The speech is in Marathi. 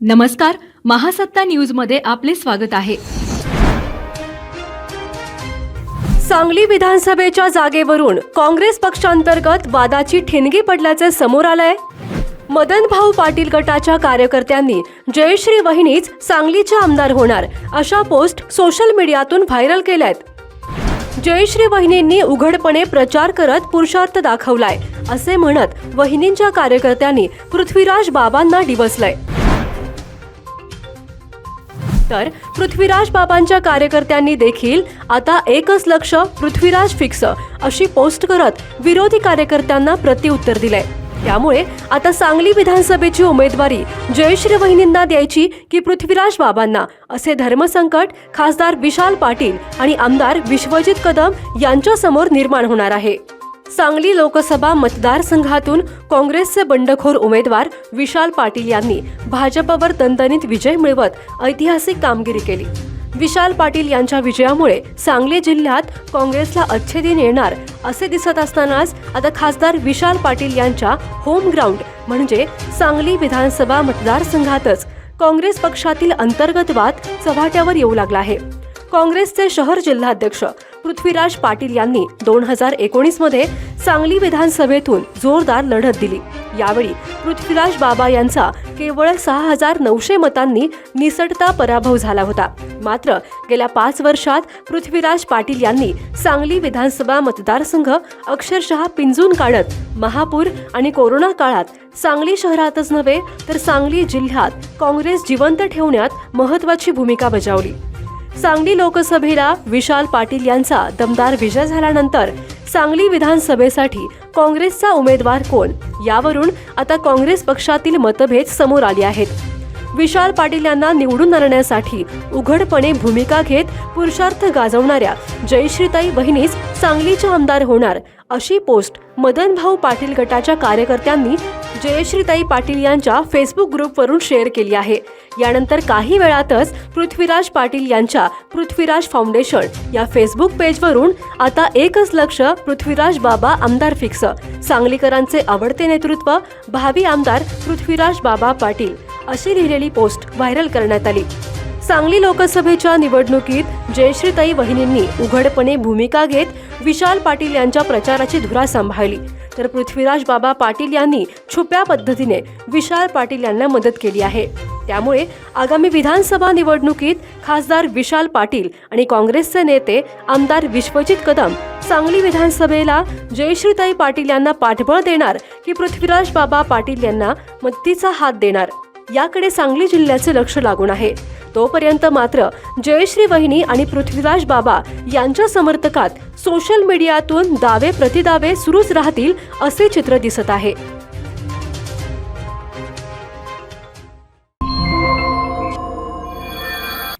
नमस्कार महासत्ता न्यूजमध्ये आपले स्वागत आहे. सांगली विधानसभेच्या जागेवरून काँग्रेस पक्षांतर्गत वादाची ठिणगी पडल्याचे समोर आलंय. मदन भाऊ पाटील गटाच्या कार्यकर्त्यांनी जयश्री वहिनीच सांगलीच्या आमदार होणार अशा पोस्ट सोशल मीडियातून व्हायरल केल्यात. जयश्री वहिनींनी उघडपणे प्रचार करत पुरुषार्थ दाखवलाय असे म्हणत वहिनींच्या कार्यकर्त्यांनी पृथ्वीराज बाबांना डिवसलंय. तर पृथ्वीराज बाबांच्या कार्यकर्त्यांनी देखील आता एकच लक्ष पृथ्वीराज फिक्स अशी पोस्ट करत विरोधी कार्यकर्त्यांना प्रत्युत्तर दिलंय. त्यामुळे आता सांगली विधानसभेची उमेदवारी जयश्री वहिनींना द्यायची की पृथ्वीराज बाबांना असे धर्मसंकट खासदार विशाल पाटील आणि आमदार विश्वजित कदम यांच्यासमोर निर्माण होणार आहे. सांगली लोकसभा मतदारसंघातून काँग्रेसचे बंडखोर उमेदवार विशाल पाटील यांनी भाजपवर दणदणीत विजय मिळवत ऐतिहासिक कामगिरी केली. विशाल पाटील यांच्या विजयामुळे सांगली जिल्ह्यात काँग्रेसला अच्छे दिन येणार असे दिसत असतानाच आता खासदार विशाल पाटील यांच्या होम ग्राउंड म्हणजे सांगली विधानसभा मतदारसंघातच काँग्रेस पक्षातील अंतर्गत वाद चव्हाट्यावर येऊ लागला आहे. काँग्रेसचे शहर जिल्हाध्यक्ष पृथ्वीराज पाटील यांनी दोन हजार एकोणीसमध्ये सांगली विधानसभेतून जोरदार लढत दिली. यावेळी पृथ्वीराज बाबा यांचा केवळ सहा हजार नऊशे मतांनी निसटता पराभव झाला होता. मात्र गेल्या पाच वर्षात पृथ्वीराज पाटील यांनी सांगली विधानसभा मतदारसंघ अक्षरशः पिंजून काढत महापूर आणि कोरोना काळात सांगली शहरातच नव्हे तर सांगली जिल्ह्यात काँग्रेस जिवंत ठेवण्यात महत्वाची भूमिका बजावली. सांगली लोकसभेला विशाल पाटील यांचा दमदार विजय झाल्यानंतर सांगली विधानसभेसाठी काँग्रेसचा उमेदवार कोण? यावरून आता काँग्रेस पक्षातील मतभेद समोर आले आहेत. विशाल पाटील यांना निवडून आणण्यासाठी उघडपणे भूमिका घेत पुरुषार्थ गाजवणाऱ्या जयश्रीताई बहिणीच सांगलीच्या आमदार होणार अशी पोस्ट मदन भाऊ पाटील गटाच्या कार्यकर्त्यांनी जयश्रीताई पाटील यांच्या फेसबुक ग्रुपवरून शेअर केली आहे. यानंतर काही वेळातच पृथ्वीराज पाटील यांच्या पृथ्वीराज फाउंडेशन या फेसबुक पेजवरून आता एकच लक्ष पृथ्वीराज बाबा आमदार फिक्स. सांगलीकरांचे आवडते नेतृत्व भावी आमदार पृथ्वीराज बाबा पाटील. अशी लिहिलेली पोस्ट व्हायरल करण्यात आली. सांगली लोकसभेच्या निवडणुकीत जयश्रीताई वहिनींनी उघडपणे भूमिका घेत विशाल पाटील यांच्या प्रचाराची धुरा सांभाळली. तर पृथ्वीराज बाबा पाटील यांनी छुप्या पद्धतीने विशाल पाटील यांना मदत केली आहे. त्यामुळे आगामी विधानसभा निवडणुकीत खासदार विशाल पाटील आणि काँग्रेसचे नेते आमदार विश्वजित कदम सांगली विधानसभेला जयश्रीताई पाटील यांना पाठबळ देणार की पृथ्वीराज बाबा पाटील यांना मदतीचा हात देणार? याकडे सांगली जिल्ह्याचे लक्ष लागून आहे. तोपर्यंत मात्र जयश्री वहिनी आणि पृथ्वीराज बाबा यांच्या समर्थकात सोशल मीडियातून दावे प्रतिदावे सुरूच राहतील असे चित्र दिसत आहे.